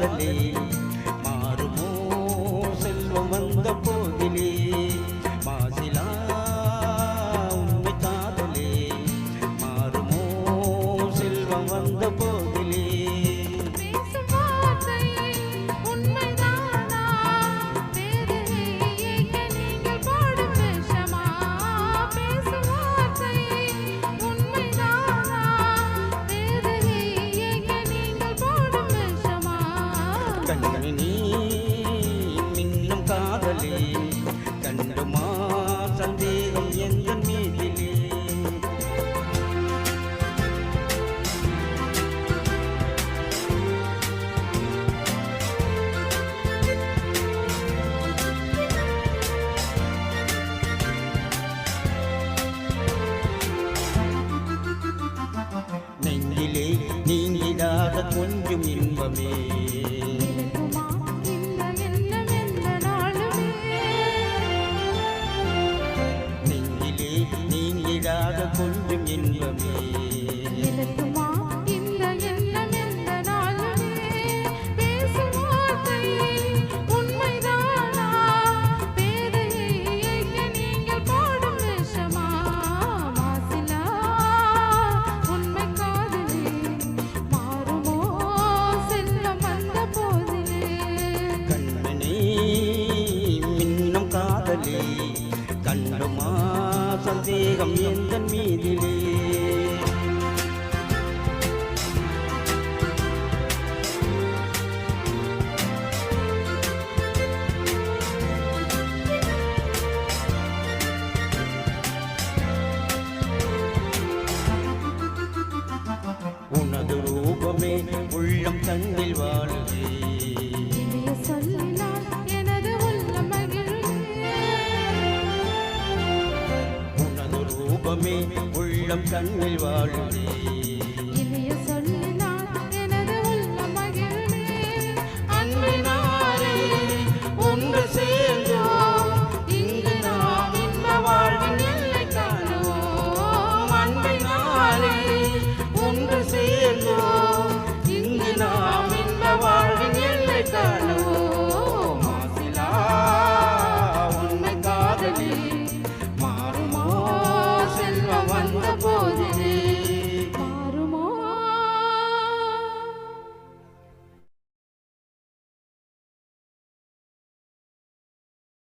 காதலே மாறுமோ செல்வம் வந்த கண்மணி நீ மின்னும் காதலே. கண்டுமா சந்தேகம் எந்த மீதிலே? நெஞ்சிலே நீங்கிடாத கொஞ்சம் அது கொஞ்சம் இன்பமே மேகம் எந்தன் மீதிலே? உனது ரூபமே உள்ளம் தன்னில் வாழும். ரூபமே உள்ளம் கண்ணில் வாழுதே